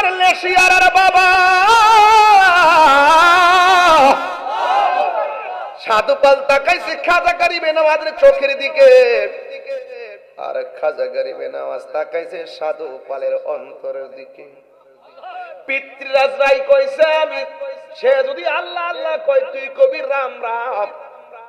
আমার লেশিয়ার বাবা। সাধু খাজা চোখের দিকে। আর খাজা গরিবে সাধু পালের অন্তরের দিকে। পিতৃরাজ কইছে আমি, সে যদি আল্লাহ আল্লাহ কয়, তুই কবি রাম রাম।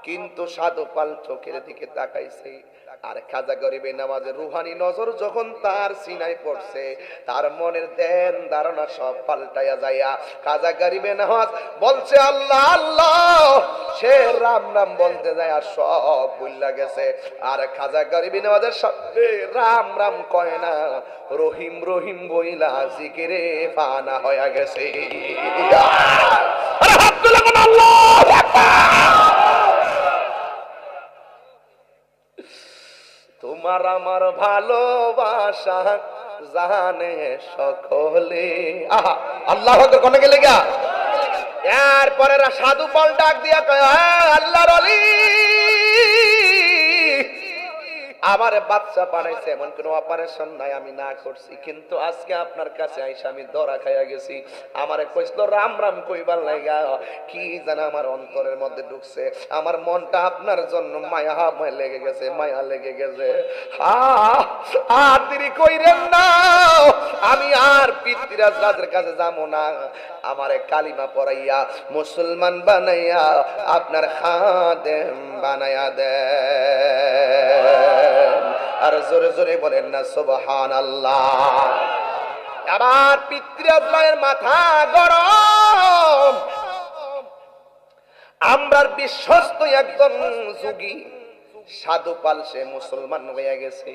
কিন্তু সাধু পাল চোখের দিকে তাকাইছে। আর খাজা গরিবে নামাজের রুহানি নজর যখন তার সিনাই পড়ছে, তার মনের দেন ধারণা সব পাল্টাইয়া যাইয়া খাজা গরিবে নামাজ বলছে, আল্লাহ আল্লাহ! সে রাম রাম বলতে যায় আর সব ভুল্লা গেছে। আর খাজা গরিবে নামাজের শব্দে রাম রাম কয় না, রহিম রহিম বইলা জিকিরে পানা হয়ে গেছে। কোন আল্লাহু তোমার আমার ভালোবাসা জানে সকলে। আহা আল্লাহ কোনে গেলে গা এরপরে সাধু পাল ডাক দিয়া কয় "হ্যাঁ, আল্লাহর অলি আমার বাচ্চা বানাইছে, এমন কোন অপারেশন নাই, আমি না করছি। কিন্তু আজকে আপনার কাছে আইসা আমি দরা খাইয়া গেছি। আমারে কইছিল রাম রাম কইবার লাগা কি জানা আমার অন্তরের মধ্যে ঢুকছে। আমার মনটা আপনার জন্য মায়া মায়া লেগে গেছে, মায়া লেগে গেছে। আর দেরি কইরেন না, আমি আর পিতৃরাজ রাজের কাছে যাব না। আমারে কালিমা পড়াইয়া, মুসলমান বানাইয়া, আপনার খাদেম বানাইয়া দেন। আর জোরে জোরে বলেন না সুবহান আল্লাহ আবার পিতৃরাজের মাথা গরম। আমরার বিশ্বস্ত একজন যুগী সাধু পাল সে মুসলমান হয়ে গেছে।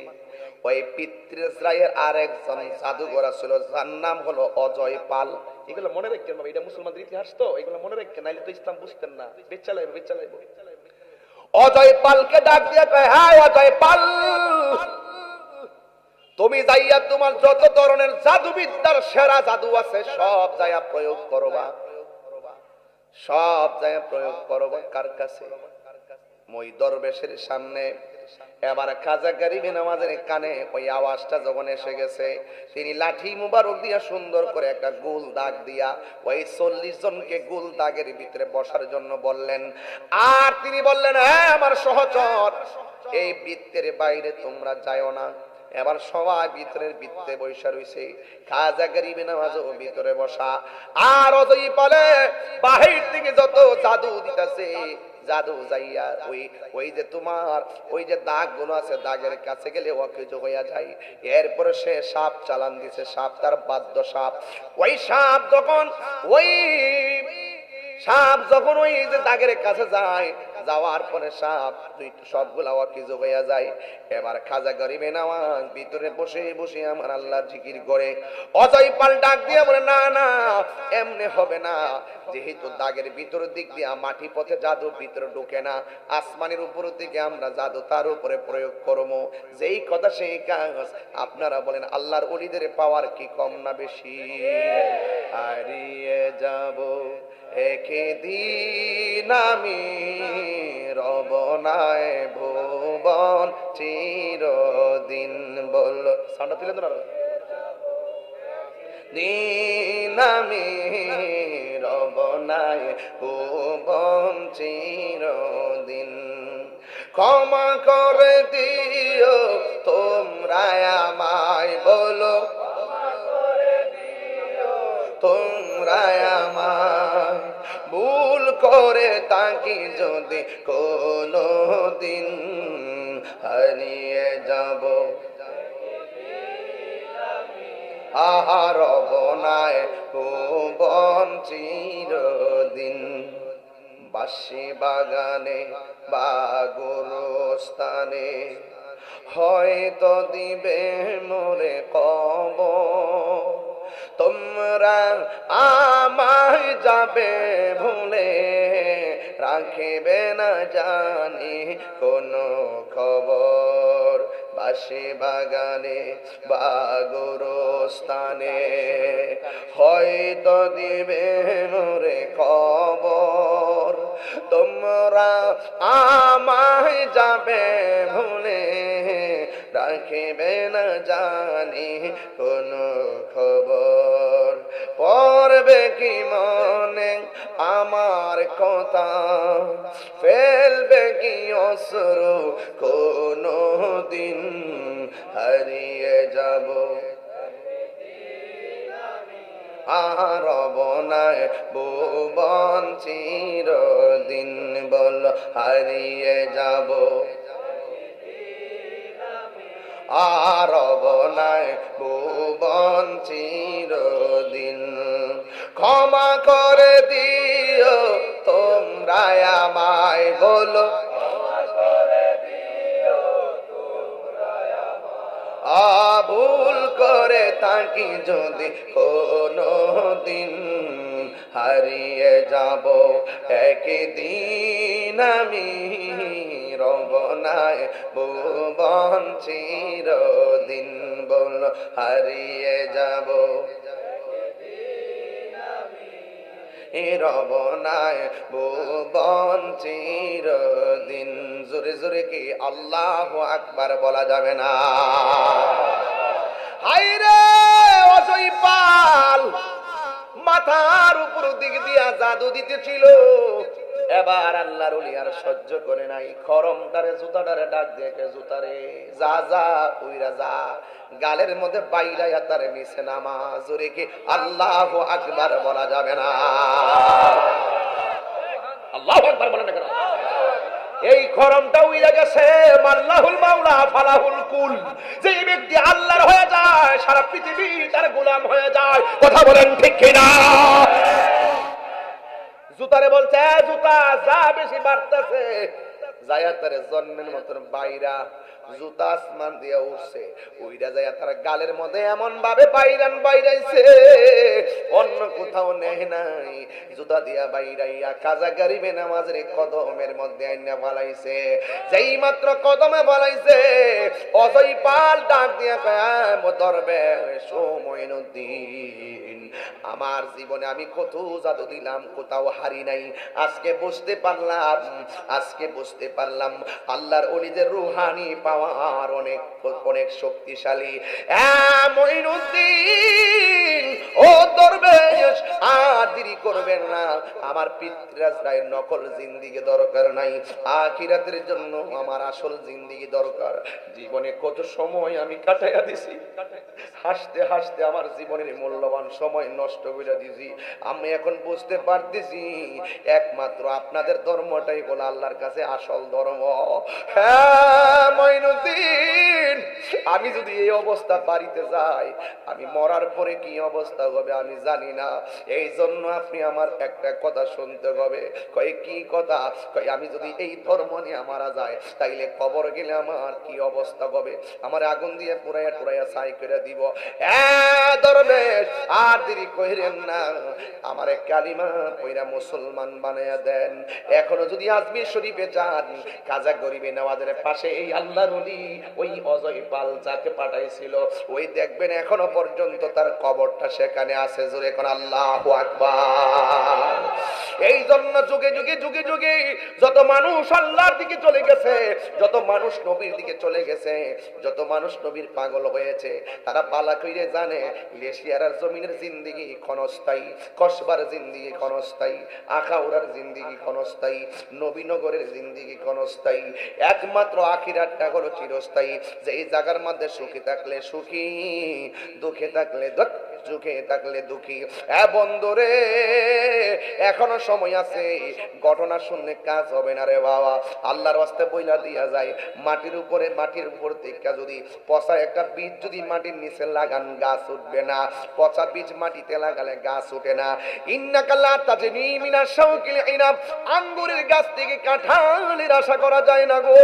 ওই পিতৃরায়ের আর একজন জাদুঘর ছিল, যার নাম হলো অজয় পাল। এগুলো মনে রাখতেন এটা মুসলমানদের ইতিহাস তো, এগুলো মনে রাখতেন নাইলে তো ইসলাম বুঝতেন না। বেচা লাইব বেচা লাইব অজয় পালকে ডাক দিয়ে কয় হ্যাঁ অজয় পাল, তুমি যাইয়া তোমার যত ধরনের জাদুবিদ্যার সেরা জাদু আছে, সব যাইয়া প্রয়োগ করবা। সব যাইয়া প্রয়োগ করবা কার কাছে? মই দরবেশের সামনে এবার খাজা গরিবে নামাজের কানে ওই আওয়াজটা যখন এসে গেছে, তিনি লাঠি মুবারক দিয়া সুন্দর করে একটা গোল দাগ দিয়া ওই চল্লিশ জনকে গোল দাগের ভিতরে বসার জন্য বললেন, আর তিনি বললেন হ্যাঁ আমার সহচর, এই বৃত্তের বাইরে তোমরা যাও না। এবার সবাই ভিতরের বৃত্তে বৈশা রইছে, খাজা গরিবে নামাজও ভিতরে বসা। আর অজয়ী বলে বাহির থেকে যত জাদু দিতেছে জাদু যাইয়া ওই ওই যে তোমার, ওই যে দাগগুলো আছে, দাগের কাছে গেলে অকেজ হইয়া যায়। এরপরে সে সাপ চালান দিছে, সাপ তার বাদ্য সাপ। ওই সাপ যখন, ওই সাপ যখন ওই যে দাগের কাছে যায় যাওয়ার পরে সাপ দুই সবগুলা অকেজ হইয়া যায়। এবার খাজা গরিবে নামাজ ভিতরে বসে বসে আমার আল্লাহ জিকির করে। অজয় পাল ডাক দিয়ে বলে, না না, এমনি হবে না। যেহেতু দাগের ভিতর দিক দিয়ে মাটি পথে জাদু ভিতরে ঢুকে না, আসমানের উপর দিকে আমরা জাদু তার উপরে প্রয়োগ করব। যেই কথা সেই কাজ। আপনারা বলেন, আল্লাহর অলিদের পাওয়ার কি কম না বেশি? হারিয়ে যাব। একদিন আমি রবনায় ভুবন চিরদিন বল, সাউন্ডটা তুলে ধরো দিন আমি রবনায় ভুবন চিরদিন, ক্ষমা করে দিও তোমরা করে তাকে যদি কোনো দিন হারিয়ে যাব। আহার বনায় ভুবন চিরদিন। বাসি বাগানে বা গোরস্থানে হয়তো দিবে মোরে কব তোমরা আমায় যাবে ভুলে রাখিবে না জানি কোনো খবর বাসি বাগানে বা গোরস্থানে। হয়তো দিবে মোরে খবর, তোমরা আমায় যাবে ভুলে রাখিবে না জানি কোনো খবর। পড়বে কি মনে? আমার কথা ফেলবে কি অসরু কোনো দিন হারিয়ে যাব। আর বনায় ভুবন চিরদিন বল হারিয়ে যাব। আর বনায় ভুবন চিরদিন। ক্ষমা করে দিও তোমরা আমায় বলো। ভুল করে তাকি যদি কোনো দিন হারিয়ে যাব। একদিন আমি রবনায় ভুবন চিরদিন বল হারিয়ে যাব। রবনায় ভুবন চিরদিন। জোরে জোরে কি আল্লাহ আকবার বলা যাবে না? হাইরে অজয় পাল! মাথার উপর দিক দিয়া জাদু দিতেছিল। এবার আল্লাহর আর সহ্য করে নাই। খরমটারে জুতাটারে ডাক দিয়ে জুতারে? যা যা, উইরা যা। গালের মধ্যে বাইরাইয়া তারে নিচে নামা জোরে কি আল্লাহ আকবার বলা যাবে না? আল্লাহ আকবার বলেন না এই খরমটা উইরা গেছে। মাল্লাহুল মাওলা, ফালাহুল কুল যে ব্যক্তি আল্লাহর হয়ে যায়, সারা পৃথিবী তার গোলাম হয়ে যায়। কথা বলেন ঠিক কিনা? জুতারে বলছে জুতা, যা বেশি বাড়তেছে, যায়া জন্মের মতন বাইরা। উঠছে গালের মধ্যে এমন ভাবে বাইরান বাইরাইছে, অন্য কোথাও নেয় নাই। দিয়া বাইরাইয়া কাজা কদমের মধ্যে আইনা যেই মাত্র কদমে অজয় পাল ডাক দিয়া কয় দরবে সময়নুদ্দিন আমার জীবনে আমি কত জাদু দিলাম, কোথাও হারি নাই। আজকে বুঝতে পারলাম, আজকে বুঝতে পারলাম, আল্লাহর অলিদের রুহানি পাওয়ার অনেক অনেক শক্তিশালী। মঈনুদ্দিন ও দরবেশ আর দেরি করবেন না। আমার রায়ের নকল জিন্দিগি দরকার নাই। আখিরাতের জন্য আমার আসল জিন্দিগি দরকার। জীবনে কত সময় আমি কাটাইয়া দিছি। হাসতে হাসতে আমার জীবনের মূল্যবান সময় নষ্ট করে দিছি। আমি এখন বুঝতে পারতেছি, একমাত্র আপনাদের ধর্মটাই হলো আল্লাহর কাছে আসল ধর্ম। হ্যাঁ আমি যদি এই অবস্থা বাড়িতে যাই, আমি মরার পরে কি অবস্থা হবে? আমি জানি না। এই জন্য আপনি আমার একটা কথা শুনতে হবে। কয়, কি কথা? কয়, আমি যদি এই ধর্ম নিয়ে মারা যায় তাইলে কবর গেলে আমার কি অবস্থা হবে? আমার আগুন দিয়ে পুরাইয়া পুরাইয়া ছাই করে দিব। দরবেশ আর দেরি কইরেন না। আমার কালিমা কইরা মুসলমান বানাইয়া দেন। এখনও যদি আজমির শরীফে যান, কাজা গরিবে নেওয়াদের পাশে এই আল্লাহর অলি ওই অজয় পাল যাকে পাঠাইছিল, ওই দেখবেন এখনও পর্যন্ত তার কবরটা সেখানে আছে। জোরে কোন আল্লাহ আকবার। এই জন্য যুগে যুগে যুগে যুগে যত মানুষ আল্লাহর দিকে চলে গেছে, যত মানুষ নবীর দিকে চলে গেছে, যত মানুষ নবীর পাগল হয়েছে, তারা পালা কইরে জানে লেশিয়ার জমিনের জিন্দিগি ক্ষণস্থায়ী, কসবার জিন্দিগি ক্ষণস্থায়ী, আখাউড়ার জিন্দিগি ক্ষণস্থায়ী, নবীনগরের জিন্দিগি ক্ষণস্থায়ী, একমাত্র আখিরাতটা হলো চিরস্থায়ী। যে এই জায়গার মধ্যে সুখী থাকলে সুখী, দুঃখে থাকলে সুখে থাকলে দুঃখী। এ বন্ধুরে এখনও সময় আছে। ঘটনা শুনলে কাজ হবে না রে বাবা। আল্লাহর রাস্তে বইলা দিয়া যায়। মাটির উপরে, মাটির উপর থেকে যদি পচা একটা বীজ যদি মাটির নিচে লাগান, গাছ উঠবে না। পচা বীজ মাটিতে লাগালে গাছ উঠে না। ইন্নাকাল্লা তাজনি মিনা শাউকিল আঙ্গুরের গাছ থেকে কাঁঠালের আশা করা যায় না গো।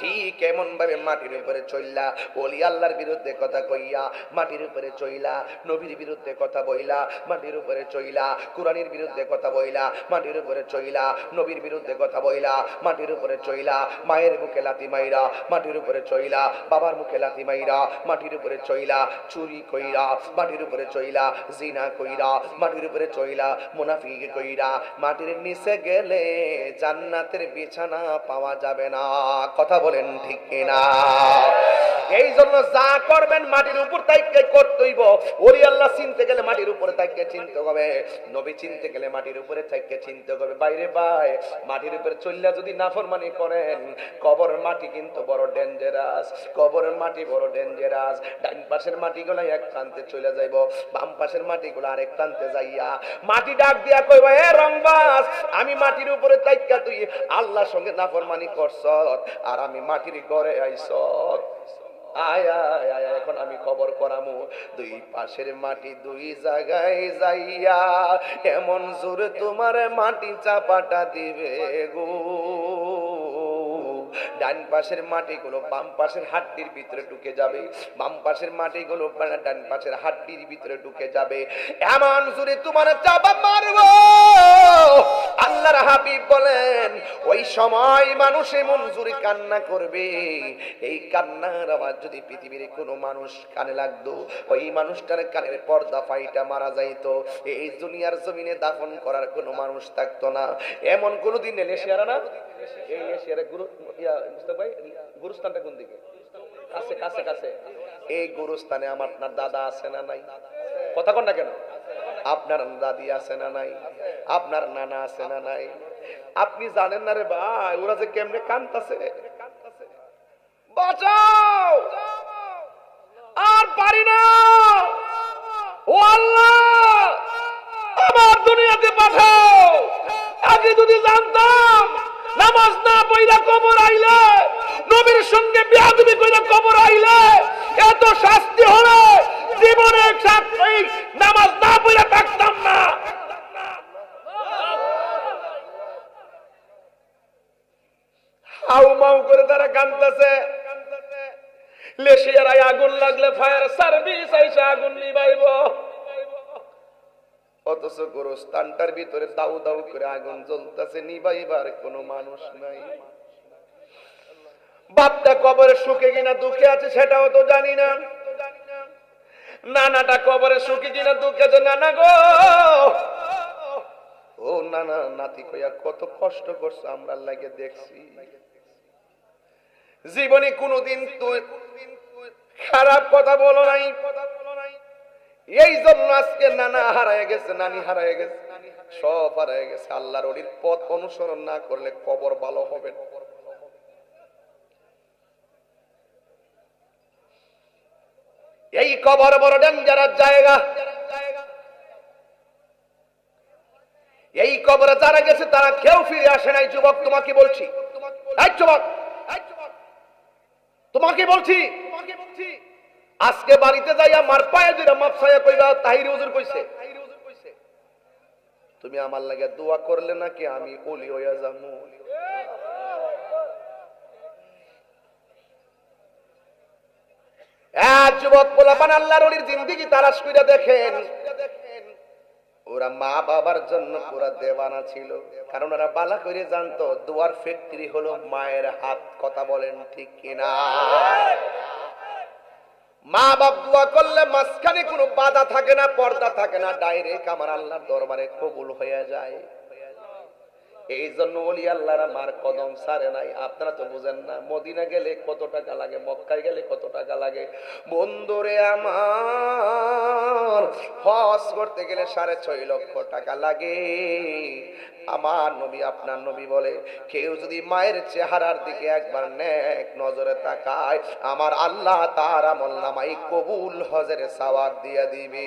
ঠিক এমন ভাবে মাটির উপরে চললা ওলি আল্লাহর বিরুদ্ধে কথা কইয়া, মাটির উপরে চইলা, নবীর বিরুদ্ধে কথা বইলা, মাটির উপরে চইলা, কোরআনের বিরুদ্ধে কথা বইলা, মাটির উপরে চইলা, নবীর বিরুদ্ধে কথা বইলা, মাটির উপরে চইলা, মায়ের মুখে লাতি মাইরা, মাটির উপরে চইলা, বাবার মুখে লাতি মাইরা, মাটির উপরে চইলা, চুরি কইরা, মাটির উপরে চইলা, জিনা কইরা, মাটির উপরে চইলা, মুনাফিক কইরা, মাটির নিচে গেলে জান্নাতের বিছানা পাওয়া যাবে না। কথা বলেন ঠিক কিনা? এই জন্য যা করবেন মাটির উপর তাইকে করতেইব। ওলি আল্লাহ চিনতে গেলে মাটির উপরে তাইকে চিনতে হবে। নবী চিনতে গেলে মাটির উপরে তাইকে চিনতে হবে। বাইরে বাই মাটির উপরে চললা যদি নাফরমানি করেন কবর মাটি কিন্তু বড় ডেঞ্জারাস কবরের মাটি বড় ডেঞ্জারাস ডান পাশের মাটিগুলো এক প্রান্তে চলে যাইব, বাম পাশের মাটিগুলো আরেক প্রান্তে যাইয়া। মাটি ডাক দিয়া কইব, এ রংবাস আমি মাটির উপরে তাইকা তুই আল্লাহর সঙ্গে নাফরমানি করছ আর আমি মাটির ঘরে আইস আয় আয় এখন আমি খবর করামু। দুই পাশের মাটি দুই জায়গায় যাইয়া এমন জোরে তোমার মাটি চাপাটা দিবে গো। ডান পাশের মাটিগুলো বাম পাশের হাড্ডির ভিতরে ঢুকে যাবে। বাম পাশের মাটিগুলো ডান পাশের হাড্ডির ভিতরে ঢুকে যাবে। এমন জোরে তোমার চাপা মারবো। হাবিব বলেন, ওই সময় মানুষ কান্না করবে। এই কান্নার যদি পৃথিবীর কোনো মানুষ কানে লাগতো, ওই মানুষটার কানের পর্দা ফাইটা মারা যাইতো। এই দুনিয়ার জমিনে দাফন করার কোনো মানুষ থাকতো না। এমন কোনো দিন এলে শেয়ারা না? এই এশিয়ার গুরু ইয়া মুস্তাক ভাই গুরুস্থানটা কোন দিকে? কাছে কাছে কাছে। এই গুরুস্থানে আমার আপনার দাদা আছে না নাই? কথা কন না কেন? আপনার দাদি আছে না নাই? আপনার নানা আছে না নাই? আপনি জানেন না রে ভাই ওরা যে কেমনে কান্তাছে বাঁচাও! আর পারি না! ও আল্লাহ! আমার দুনিয়াতে পাঠাও! আগে যদি জানতাম নামাজ না পইলা কবর আইলে, নবীর সঙ্গে বিয়াদবি কইরা কবর আইলে, এত শাস্তি হলে জীবনে নামাজ না পইলা থাকতাম না। হাউ মাউ করে তারা কান্দতেছে লেশিয়ারায় আগুন লাগলে ফায়ার সার্ভিস আইসা আগুন নিবাইব। অথচ গোরস্থানটার ভিতরে দাউ দাউ করে আগুন জ্বলতেছে নিবাইবার কোনো মানুষ নাই। বাপটা কবরে সুখে কিনা দুঃখে আছে সেটাও তো জানি না। নানাটা কবরে সুখে কিনা দুঃখে আছে, নানা গো। ও নানা, নাতি কইয়া কত কষ্ট করছ, আমরা লাগে দেখছি। জীবনে কোনোদিন তুই খারাপ কথা বলো নাই। এই জন্য আজকে নানা হারায় গেছে, নানি হারায় গেছে, সব হারায় গেছে। আল্লাহর ওলির পথ অনুসরণ না করলে কবর ভালো হবে। এই কবর বড় ডেঞ্জারাস জায়গা। এই কবরে যারা গেছে, তারা কেউ ফিরে আসে নাই। যুবক, তোমাকে বলছি। তোমাকে বলছি আজকে বাড়িতে যাই আমার পায়ে দুইটা মাপসায়া কইবা তাহির হুজুর কইছে, তুমি আমার লাগে দোয়া করলে নাকি আমি ওলি হইয়া যামু? দেখেন, ওরা মা বাবার জন্য ছিল। কারণ ওরা বালা করে দুয়ার হলো মায়ের হাত, কথা বলেন ঠিক কিনা? মা বাপ দোয়া করলে মাঝখানে কোনো বাধা থাকে না, পর্দা থাকে না, ডাইরেক্ট আমার আল্লাহর দরবারে কবুল হয়ে যায়। এই জন্য ওলি আল্লাহরা মার কদম সারে নাই। আপনারা তো বুঝেন না, মদিনা গেলে কত টাকা লাগে, মক্কায় গেলে কত টাকা লাগে। বন্ধুরে আমার, হজ করতে গেলে সাড়ে ছয় লক্ষ টাকা লাগে। আমার নবী আপনার নবী বলে, কেউ যদি মায়ের চেহারার দিকে একবার নেক নজরে তাকায়, আমার আল্লাহ তার আমল নামাই কবুল হজের সওয়াব দিয়ে দিবে।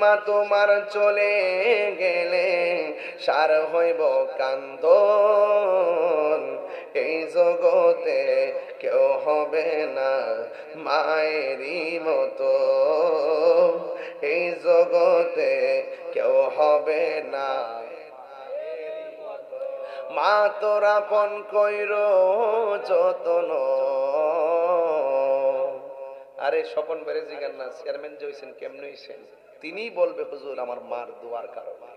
মা তোমার চলে গেলে, সার হইব কান্দ এই জগতে কেউ হবে না মায়েরই মতো। এই জগতে কেউ হবে না মা তোরা পন কইর যতন। আরে স্বপন বেড়ে জিগান না, চেয়ারম্যান যে হয়েছেন কেমনে হয়েছেন তিনিই বলবে হুজুর আমার মার দোয়ার কারণে।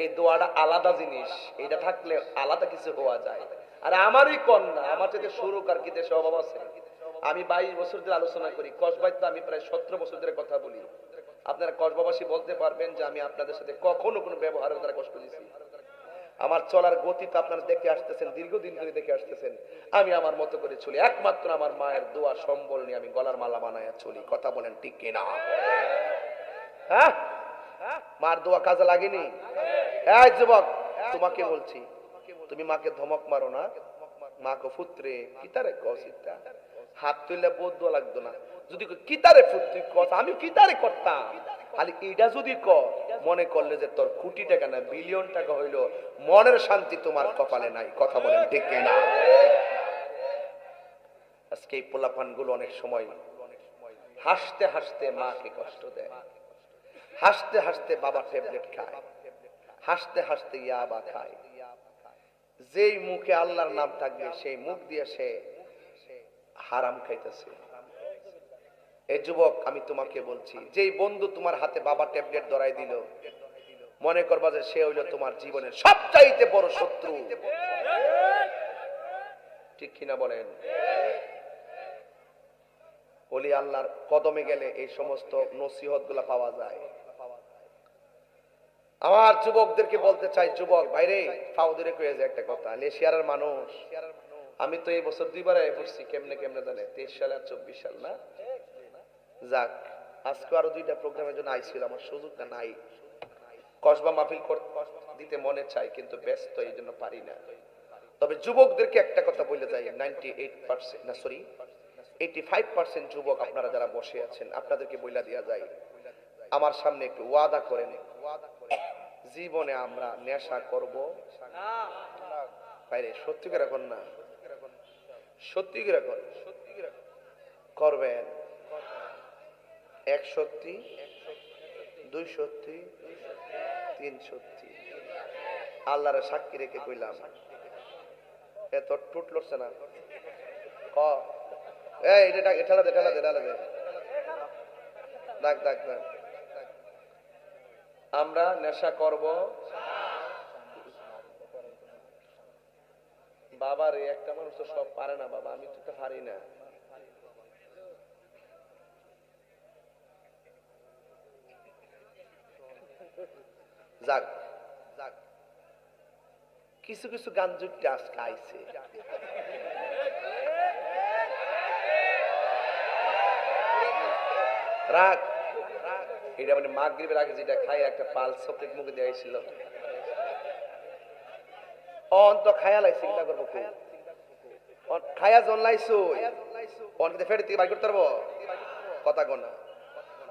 এই দোয়াটা আলাদা জিনিস এটা থাকলে আলাদা কিছু হওয়া যায়। আর আমারই কন্যা আমার সাথে শুরু কার কি দেশে অভাব আছে? আমি বাইশ বছর ধরে আলোচনা করি কসবাই তো আমি প্রায় সতেরো বছর ধরে কথা বলি। আপনারা কসবাবাসী বলতে পারবেন যে আমি আপনাদের সাথে কখনো কোনো ব্যবহারের দ্বারা কষ্ট দিয়েছি। আমার চলার গতি তো আপনারা দেখে আসতেছেন দীর্ঘদিন ধরে দেখে আসতেছেন। আমি আমার মতো করে চলি একমাত্র আমার মায়ের দোয়া সম্বল নিয়ে আমি গলার মালা বানায় চলি কথা বলেন ঠিক কিনা? হ্যাঁ? মার দোয়া কাজে লাগেনি? এই যুবক তোমাকে বলছি তুমি মাকে ধমক মারো না। মাকে ফুত্রে কিতারে কসিতা হাত তুললে বোধ দোয়া লাগতো না। যদি কই, কিতারে ফুত্রি কস আমি কিতারে করতাম? খালি এটা যদি ক মনে করলে যে তোর কোটি টাকা না বিলিয়ন টাকা হইল মনের শান্তি তোমার কপালে নাই। কথা বলেন ঠিক না আজকে এই পোলাপানগুলো অনেক সময় হাসতে হাসতে মাকে কষ্ট দেয়। হাসতে হাসতে বাবা ট্যাবলেট খায়। হাসতে হাসতে ইয়াবা খায়। যেই মুখে আল্লাহর নাম থাকবে, সেই মুখ দিয়ে সে হারাম খাইতেছে। এই যুবক, আমি তোমাকে বলছি, যেই বন্ধু তোমার হাতে বাবা ট্যাবলেট ধরাই দিল, মনে করবা যে সে হইল তোমার জীবনের সবচাইতে বড় শত্রু। ঠিক কিনা বলেন? অলি আল্লাহর কদমে গেলে এই সমস্ত নসিহতগুলা পাওয়া যায়। আমার যুবকদেরকে বলতে চাই, যুবক, বাইরে ফাউদরে কয়ে যে একটা কথা, লেশিয়ারের মানুষ। আমি তো এই বছর দুইবার আয় পড়ছি, কেমনে কেমনে জানে, তেইশ সাল আর চব্বিশ সাল না? যাক, আজকে আরও দুইটা প্রোগ্রামের জন্য আইছিল আমার সুযোগটা নাই। কসবা মাহফিল দিতে মনে চাই, কিন্তু ব্যস্ত, এই জন্য পারি না। তবে যুবকদেরকে একটা কথা বলে যাই নাইনটি এইট পার্সেন্ট না সরি এইটি ফাইভ পার্সেন্ট যুবক আপনারা যারা বসে আছেন, আপনাদেরকে বইলা দেওয়া যায় আমার সামনে একটু ওয়াদা করে নেই জীবনে আমরা নেশা করব। বাইরে সত্যি করে কর না। সত্যি করে কর করবেন। এক সত্যি দুই সত্যি তিন সত্যি। আল্লাহর সাক্ষী রেখে কইলাম এত টুট লড়ছে না। ক। এই এটা ঠেলা দে ঠেলা দে ঠেলা দে। ডাক ডাক ডাক আমরা নেশা করব। বাবা রে, একটা মানুষ তো সব পারে না বাবা, আমি তো পারি না। যাক যাক। কিছু কিছু গান যুক্তি আজকে আইছে। রাগ এটা মানে মাগরিবের আগে যেটা খাই একটা পাল চকলেট মুখে দিয়েছিল অন তো খায়া লাইছে কিটা করব খুব খায়া জনলাইছো অন কিন্তু ফের থেকে বাই করতে পারব? কথা কোনা।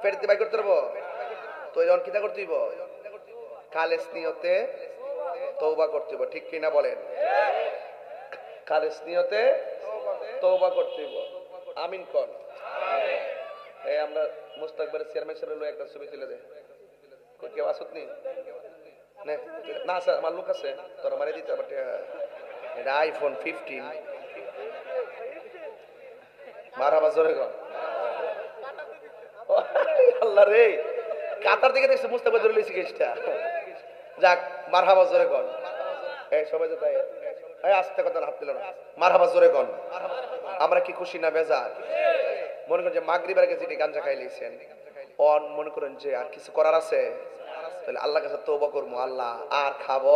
ফের থেকে বাই করতে পারব? তো অন কিটা করতে হইব? কালেস নিয়তে তৌবা করতে হইব, ঠিক কিনা বলেন? কালেস নিয়তে তৌবা করতে হইব। আমিন কন। এই আমরা মুস্তাকবারের চেয়ারম্যান সাহেবের একটা ছবি তুলে দে। কই, কেউ আসত নি? না স্যার, আমার লোক আছে, তোরা মারে দিতে টিয়া। এটা আইফোন ফিফটিন মারাবা জোরে গন আল্লাহ রে, কাতার দিকে দেখছি ধরে লইছি কেসটা। যাক, মারহাবা জোরে গন এই, সবাই তো তাই। আস্তে কথা হাত দিল না। মারহাবা জোরে গন আমরা কি খুশি না বেজার? মনে করেন যে মাগরিবের আগে যেটি গাঞ্জা খাই লিয়েছেন অন মনে করেন যে আর কিছু করার আছে? তাহলে আল্লাহ কাছে তৌবা করব, আল্লাহ, আর খাব?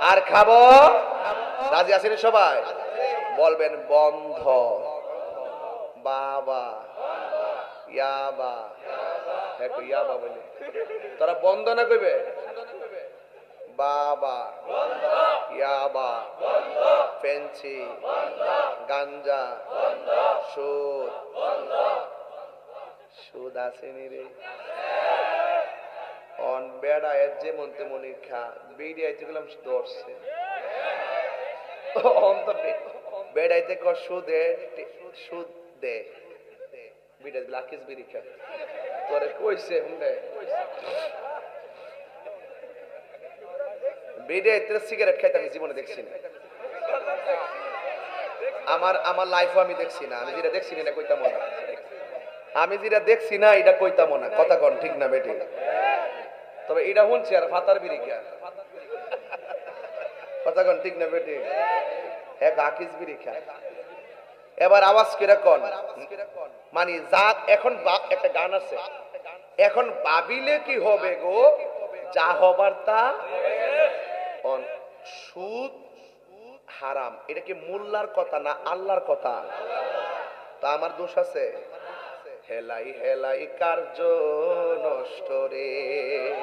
আর খাব? রাজি আছেন সবাই? বলবেন, বন্ধ। বাবা। ইয়াবা। হ্যাঁ ইয়াবা বলে। তোরা বন্ধ না কইবে? বাবা। ইয়াবা। ফেন্সি গাঞ্জা। সুদ। সুদ আসেনি রে। অন বেড়া এর যে মনতে মনি খা। বেড়ি গেলাম ধরছে অন তো বে- বেড়াইতে ক সুদে সুদ দে। বিড়া লাকিস বিড়ি খা। তোরে কইছে হুন্ডে বেড়ে সিগারেট খাইতে আমি জীবনে দেখছি না। আমার আমার লাইফও আমি দেখছি না। আমি যেটা দেখছি না কইতাম না। আমি যেটা দেখছি না, এটা কইতাম না। কথা কন, ঠিক না বেটি? তবে এটা শুনছি আর ফাতার বিড়ি কে? কথা কন, ঠিক না বেটি? এক আকিস খায় এবার আওয়াজ কিরা কন? মানে যা এখন একটা গান আছে। এখন ভাবিলে কি হবে গো? যা হবার তা অন- সুদ হারাম। এটা কি মোল্লার কথা না আল্লাহর কথা। তা আমার দোষ আছে? হেলাই হেলাই কার্য নষ্ট রে?